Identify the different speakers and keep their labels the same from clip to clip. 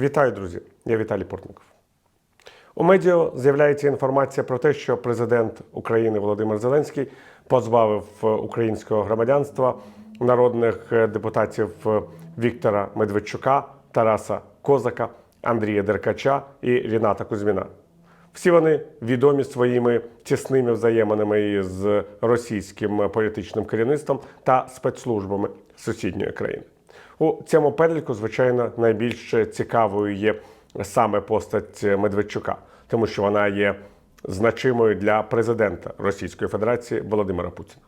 Speaker 1: Вітаю, друзі! Я Віталій Портников. У медіа з'являється інформація про те, що президент України Володимир Зеленський позбавив е, українського громадянства народних е, депутатів е, Віктора Медведчука, Тараса Козака, Андрія Деркача і Ріната Кузьміна. Всі вони відомі своїми тісними взаєминами з російським політичним керівництвом та спецслужбами сусідньої країни. У цьому переліку, звичайно, найбільш цікавою є саме постать Медведчука, тому що вона є значимою для президента Російської Федерації Володимира Путіна.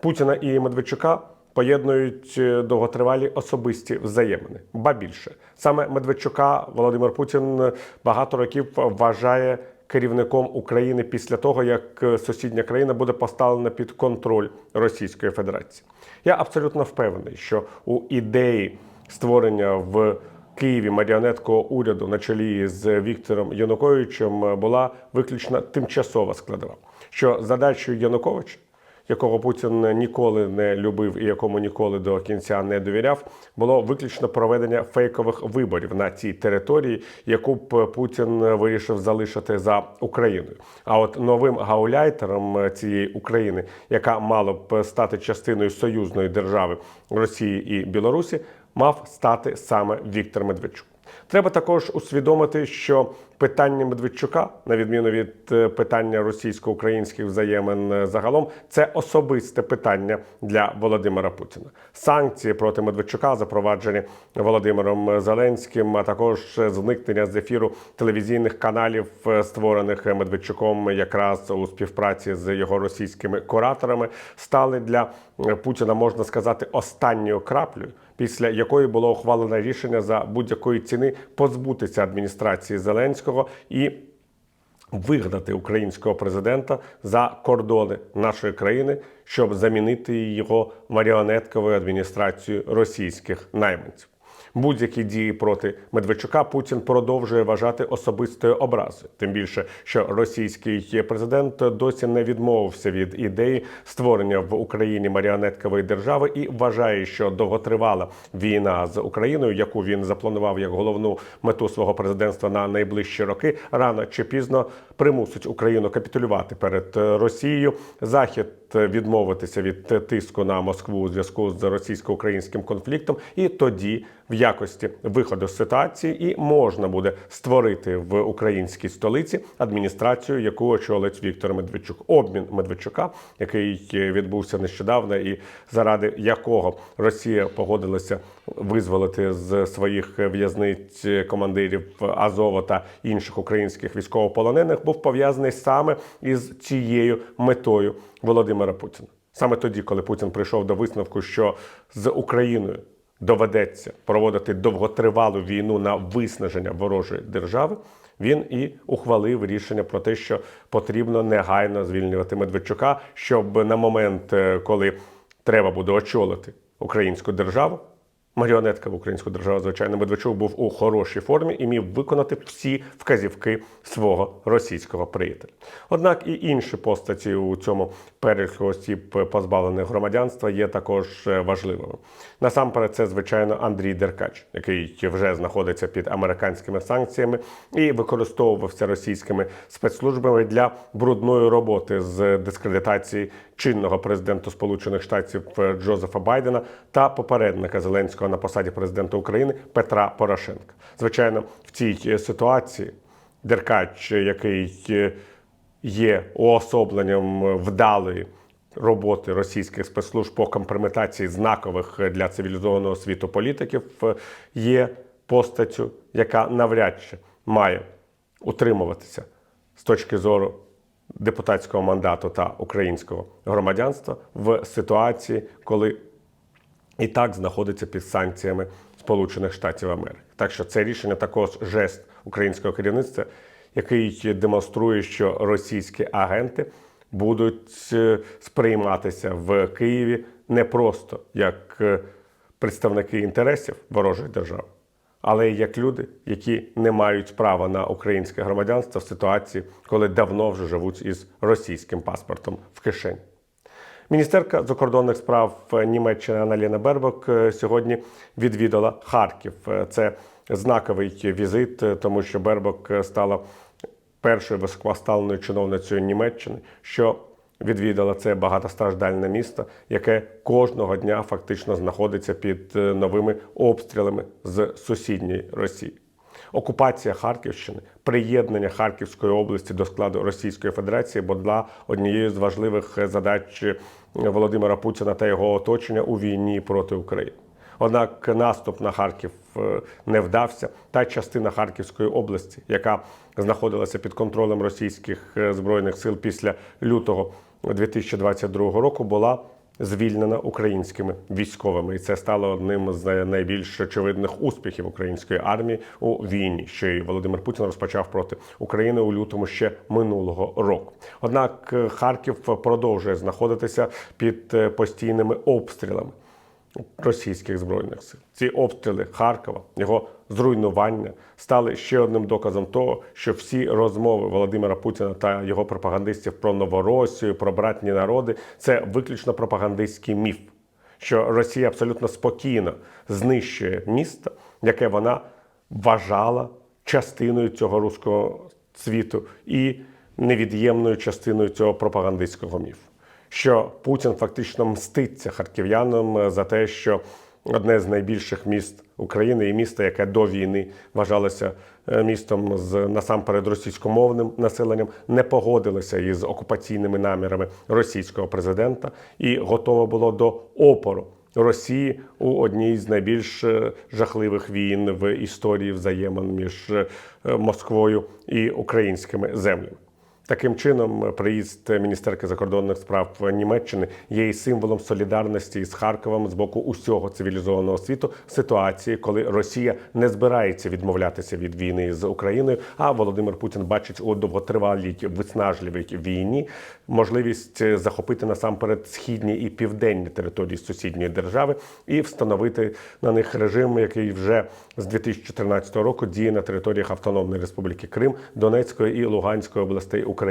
Speaker 1: Путіна і Медведчука поєднують е, довготривалі особисті взаємини. Ба більше саме Медведчука Володимир Путін багато років вважає керівником України після того, як е, сусідня країна буде поставлена під контроль Російської Федерації. Я абсолютно впевнений, що у ідеї створення в Києві маріонеткого уряду на чолі з Віктором Януковичем була виключно тимчасова складова. Що задачею Януковича, якого Путін ніколи не любив і якому ніколи до кінця не довіряв, було виключно проведення фейкових виборів на цій території, яку б Путін вирішив залишити за Україною. А от новим гауляйтером цієї України, яка мала б стати частиною союзної держави Росії і Білорусі, мав стати саме Віктор Медведчук. Треба також усвідомити, що питання Медведчука, на відміну від е, питання російсько-українських взаємин е, загалом, це особисте питання для Володимира Путіна. Санкції проти Медведчука запроваджені Володимиром Зеленським, а також зникнення з ефіру телевізійних каналів, е, створених Медведчуком, якраз у співпраці з його російськими кураторами, стали для Путіна, можна сказати, останньою краплею після якої було ухвалено рішення за будь-якої ціни позбутися адміністрації Зеленського і вигнати українського президента за кордони нашої країни, щоб замінити його маріонетковою адміністрацією російських найманців. Будь-які дії проти Медведчука Путін продовжує вважати особистою образою. Тим більше, що російський президент досі не відмовився від ідеї створення в Україні маріонеткової держави і вважає, що довготривала війна з Україною, яку він запланував як головну мету свого президентства на найближчі роки, рано чи пізно примусить Україну капітулювати перед Росією. Захід відмовитися від тиску на Москву у зв'язку з російсько-українським конфліктом, і тоді, в якості виходу з ситуації, і можна буде створити в українській столиці адміністрацію, яку очолить Віктор Медведчук. Обмін Медведчука, який відбувся нещодавно, і заради якого Росія погодилася визволити з своїх в'язниць командирів Азова та інших українських військовополонених, був пов'язаний саме із цією метою Володимира Путіна. Саме тоді, коли Путін прийшов до висновку, що з Україною доведеться проводити довготривалу війну на виснаження ворожої держави, він і ухвалив рішення про те, що потрібно негайно звільнювати Медведчука, щоб на момент, е, коли треба буде очолити українську державу. Маріонетка в українську державу, звичайно, Медведчук був у хорошій формі і міг виконати всі вказівки свого російського приятеля. Однак і інші постаті у цьому переліку осіб позбавлених громадянства є також е, важливими. Насамперед, це звичайно Андрій Деркач, який вже знаходиться під американськими санкціями і використовувався російськими спецслужбами для брудної роботи з дискредитації чинного президента Сполучених Штатів е, Джозефа Байдена та попередника Зеленського на посаді президента України Петра Порошенка. Звичайно, в цій е, ситуації Деркач, який е, є уособленням вдалої роботи російських спецслужб по компрометації знакових для цивілізованого світу політиків, є постаттю, яка навряд чи має утримуватися з точки зору депутатського мандату та українського громадянства в ситуації, коли і так знаходиться під санкціями Сполучених Штатів Америки. Так що це рішення також жест українського керівництва, який демонструє, що російські агенти будуть е, сприйматися в Києві не просто як е, представники інтересів ворожої держави, але й як люди, які не мають права на українське громадянство в ситуації, коли давно вже живуть із російським паспортом в кишені. Міністерка закордонних справ Німеччини Аналіна Бербок е, сьогодні відвідала Харків. Е, Це знаковий візит, е, тому що Бербок е, стала першою високопоставленою чиновницею Німеччини, що відвідала це багатостраждальне місто, яке кожного дня фактично знаходиться під е, новими обстрілами з сусідньої Росії. Окупація Харківщини, приєднання Харківської області до складу Російської Федерації була однією з важливих задач Володимира Путіна та його оточення у війні проти України. Однак наступ на Харків е, не вдався. Та частина Харківської області, яка знаходилася під контролем російських е, збройних сил після лютого 2022 року, була звільнена українськими військовими, і це стало одним з найбільш очевидних успіхів української армії у війні, що і Володимир Путін розпочав проти України у лютому ще минулого року. Однак е, Харків продовжує знаходитися під е, постійними обстрілами російських збройних сил. Ці обстріли Харкова, його зруйнування стали ще одним доказом того, що всі розмови Володимира Путіна та його пропагандистів про Новоросію, про братні народи це виключно пропагандистський міф. Що Росія абсолютно спокійно знищує місто, яке вона вважала частиною цього руського світу і невід'ємною частиною цього пропагандистського міфу що Путін фактично мститься харків'янам за те, що одне з найбільших міст України і місто, яке до війни вважалося е, містом з насамперед російськомовним населенням, не погодилося із окупаційними намірами російського президента і готове було до опору. Росії у одній з найбільш е, жахливих війн в історії взаємин між е, Москвою і українськими землями. Таким чином, приїзд міністерки закордонних справ Німеччини є і символом солідарності з Харковом з боку усього цивілізованого світу в ситуації, коли Росія не збирається відмовлятися від війни з Україною. А Володимир Путін бачить у довготривалій виснажливій війні можливість захопити насамперед східні і південні території сусідньої держави і встановити на них режим, який вже з 2014 року діє на територіях Автономної Республіки Крим, Донецької і Луганської областей України,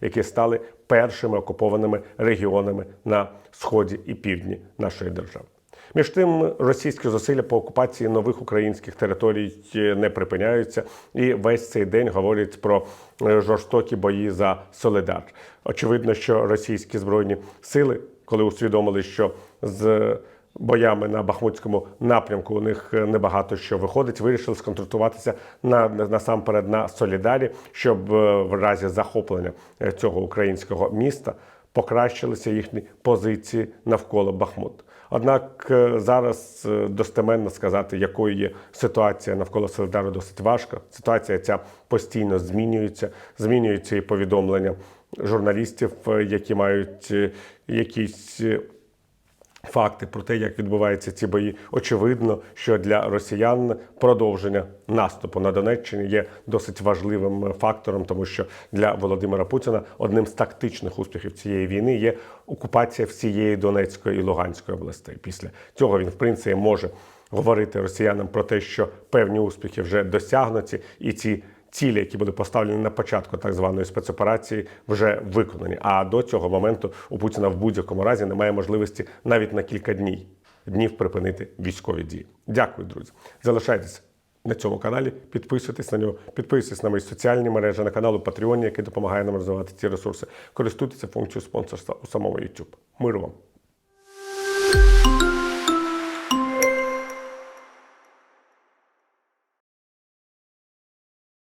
Speaker 1: які стали першими окупованими регіонами на сході і півдні нашої держави. Між тим, російські зусилля по окупації нових українських територій не припиняються, і весь цей день говорять про е, жорстокі бої за Солидар. Очевидно, що російські збройні сили, коли усвідомили, що з боями на Бахмутському напрямку у них небагато що виходить. Вирішили сконцентруватися на насамперед на Солідарі, щоб е, в разі захоплення е, цього українського міста покращилися їхні позиції навколо Бахмут. Однак е, зараз достеменно сказати, якою є ситуація навколо Солидару, досить важко. Ситуація ця постійно змінюється, змінюються і повідомлення журналістів, які мають якісь факти про те, як відбуваються ці бої. Очевидно, що для росіян продовження наступу на Донеччині є досить важливим фактором, тому що для Володимира Путіна одним з тактичних успіхів цієї війни є окупація всієї Донецької і Луганської областей. Після цього він, в принципі, може говорити росіянам про те, що певні успіхи вже досягнуті, і ці цілі, які були поставлені на початку так званої спецоперації, вже виконані. А до цього моменту у Путіна в будь-якому разі немає можливості навіть на кілька днів днів припинити військові дії. Дякую, друзі. Залишайтеся на цьому каналі, підписуйтесь на нього, підписуйтесь на мої соціальні мережі, на канал у Patreon, який допомагає нам розвивати ці ресурси. Користуйтеся функцією спонсорства у самому YouTube. Миру вам!